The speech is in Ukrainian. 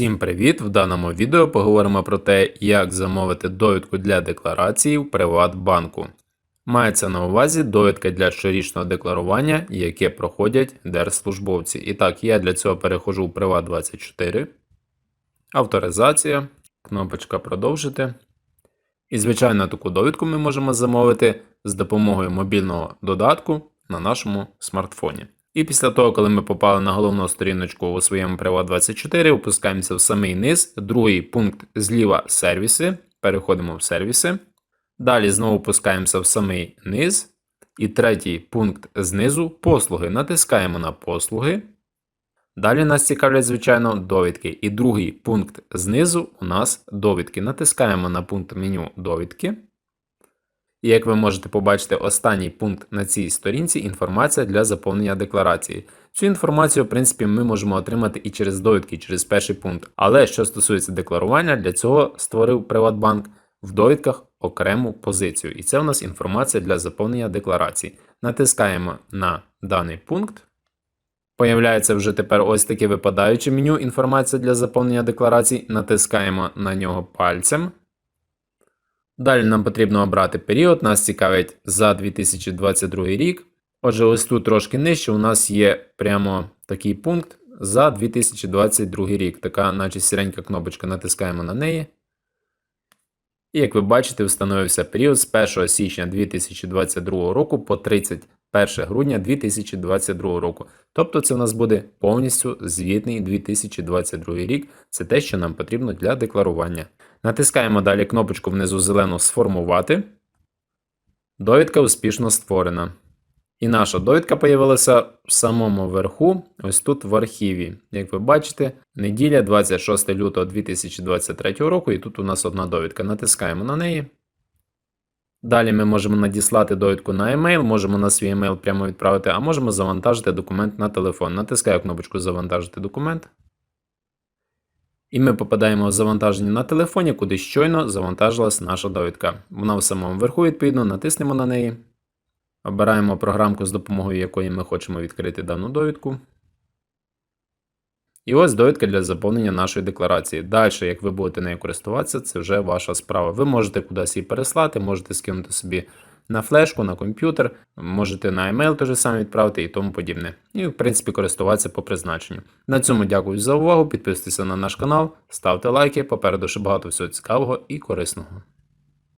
Всім привіт! В даному відео поговоримо про те, як замовити довідку для декларації в Приватбанку. Мається на увазі довідка для щорічного декларування, яке проходять держслужбовці. І так, я для цього перехожу в Приват24, авторизація, кнопочка продовжити. І, звичайно, таку довідку ми можемо замовити з допомогою мобільного додатку на нашому смартфоні. І після того, коли ми попали на головну сторіночку у своєму Приват24, опускаємося в самий низ, другий пункт зліва сервіси, переходимо в сервіси. Далі знову опускаємося в самий низ. І третій пункт знизу послуги. Натискаємо на послуги. Далі нас цікавлять, звичайно, довідки. І другий пункт знизу у нас довідки. Натискаємо на пункт меню довідки. І як ви можете побачити, останній пункт на цій сторінці інформація для заповнення декларації. Цю інформацію, в принципі, ми можемо отримати і через довідки, і через перший пункт. Але що стосується декларування, для цього створив Приватбанк в довідках окрему позицію. І це у нас інформація для заповнення декларації. Натискаємо на даний пункт. Появляється вже тепер ось таке випадаюче меню інформація для заповнення декларацій. Натискаємо на нього пальцем. Далі нам потрібно обрати період, нас цікавить за 2022 рік. Отже, ось тут трошки нижче у нас є прямо такий пункт за 2022 рік. Така, наче сіренька кнопочка, натискаємо на неї. І як ви бачите, встановився період з 1 січня 2022 року по 31 грудня 2022 року. Тобто це у нас буде повністю звітний 2022 рік. Це те, що нам потрібно для декларування. Натискаємо далі кнопочку внизу зелену Сформувати. Довідка успішно створена. І наша довідка появилася в самому верху, ось тут в архіві. Як ви бачите, неділя 26 лютого 2023 року, і тут у нас одна довідка. Натискаємо на неї. Далі ми можемо надіслати довідку на e-mail, можемо на свій e-mail прямо відправити, а можемо завантажити документ на телефон. Натискаю кнопочку Завантажити документ. І ми попадаємо в завантаження на телефоні, куди щойно завантажилась наша довідка. Вона в самому верху, відповідно, натиснемо на неї. Обираємо програмку, з допомогою якої ми хочемо відкрити дану довідку. І ось довідка для заповнення нашої декларації. Далі, як ви будете нею користуватися, це вже ваша справа. Ви можете кудись її переслати, можете скинути собі на флешку, на комп'ютер, можете на емейл те ж саме відправити і тому подібне. І, в принципі, користуватися по призначенню. На цьому дякую за увагу. Підписуйтесь на наш канал, ставте лайки. Попереду ще багато всього цікавого і корисного.